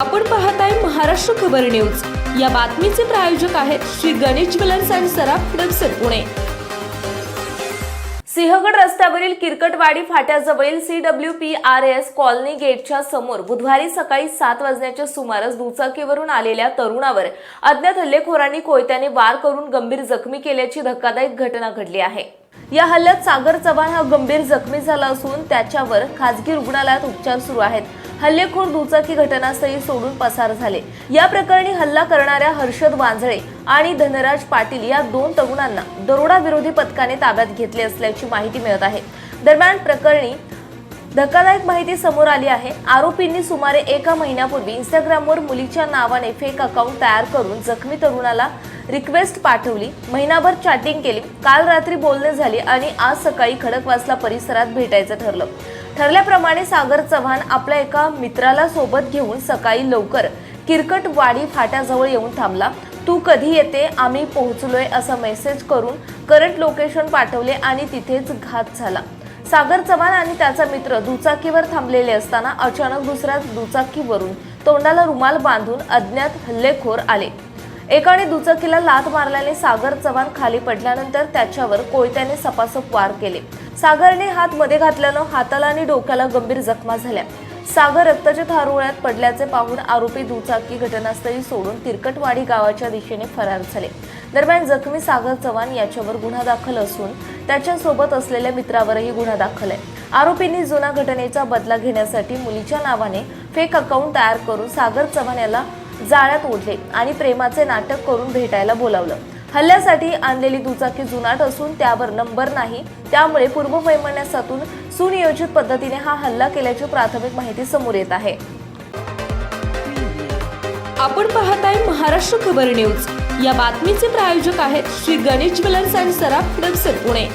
आपण पाहत आहे महाराष्ट्र खबर न्यूज. या बातमीचे प्रायोजक आहेत श्री गणेश ज्वेलर्स अँड सराफ हडपसर पुणे. सिंहगड रस्त्यावरील Kirkatwadi फाट्याजवळील C W P R S colony गेटच्या समोर बुधवारी सकाळी सात वाजण्याच्या सुमारास दुचाकीवरून आलेल्या तरुणावर अज्ञात हल्लेखोरांनी कोयत्याने वार करून गंभीर जखमी केल्याची धक्कादायक घटना घडली आहे. या हल्ल्यात सागर चव्हाण हा गंभीर जखमी झाला असून त्याच्यावर खासगी रुग्णालयात उपचार सुरू आहेत. हल्लेखोर दुचाकी घटनास्थळी सोडून पसार झाले. या प्रकरणी हल्ला करणाऱ्या हर्षद वांजळे आणि धनराज पाटील या दोन तरुणांना दरोडा विरोधी पथकाने ताब्यात घेतले असल्याची माहिती मिळत आहे. दरम्यान प्रकरणी धक्कादायक माहिती समोर आली आहे. आरोपींनी सुमारे एका महिन्यापूर्वी इंस्टाग्रामवर मुलीच्या नावाने फेक अकाउंट तयार करून जखमी तरुणाला रिक्वेस्ट पाठवली. महिनाभर चॅटिंग केली. काल रात्री बोलणे झाली आणि आज सकाळी खडकवासला परिसरात भेटायचं ठरलं. ठरल्याप्रमाणे सागर चव्हाण आपल्या एका मित्राला सोबत घेऊन सकाळी लवकर किरकटवाडी फाट्याजवळ येऊन थांबला. तू कधी येते? आम्ही पोहोचलोय असा मेसेज करून करंट लोकेशन पाठवले आणि तिथेच घात झाला. सागर चव्हाण आणि त्याचा मित्र दुचाकीवर थांबलेले असताना अचानक दुसऱ्या दुचाकीवरून तोंडाला रुमाल बांधून अज्ञात हल्लेखोर आले. एकाने दुचाकीला लात मारल्याने सागर चव्हाण खाली पडल्यानंतर त्याच्यावर कोयत्याने सपासप वार केले. सागरने हात मध्ये घातल्यानं हाताला आणि डोक्याला गंभीर जखमा झाल्या. सागर रक्ताच्या थारोळ्यात पडल्याचे पाहून आरोपी दुचाकी घटनास्थळी सोडून तिरकटवाडी गावाच्या दिशेने फरार झाले. दरम्यान जखमी सागर चव्हाण याच्यावर गुन्हा दाखल असून त्याच्यासोबत असलेल्या मित्रावरही गुन्हा दाखल आहे. आरोपींनी जुना घटनेचा बदला घेण्यासाठी मुलीच्या नावाने फेक अकाउंट तयार करून सागर चव्हाण याला जाळ्यात ओढले आणि प्रेमाचे नाटक करून भेटायला बोलावलं. हल्ल्यासाठी आणलेली दुचाकी जुनाट असून त्यावर नंबर नाही. त्यामुळे पूर्ववैमनस्यातून सुनियोजित पद्धतीने हा हल्ला केल्याची प्राथमिक माहिती समोर येत आहे. आपण पाहत आहे महाराष्ट्र खबर न्यूज. या बातमीचे प्रायोजक आहेत श्री गणेश ज्वेलर्स अँड सराफ हडपसर पुणे.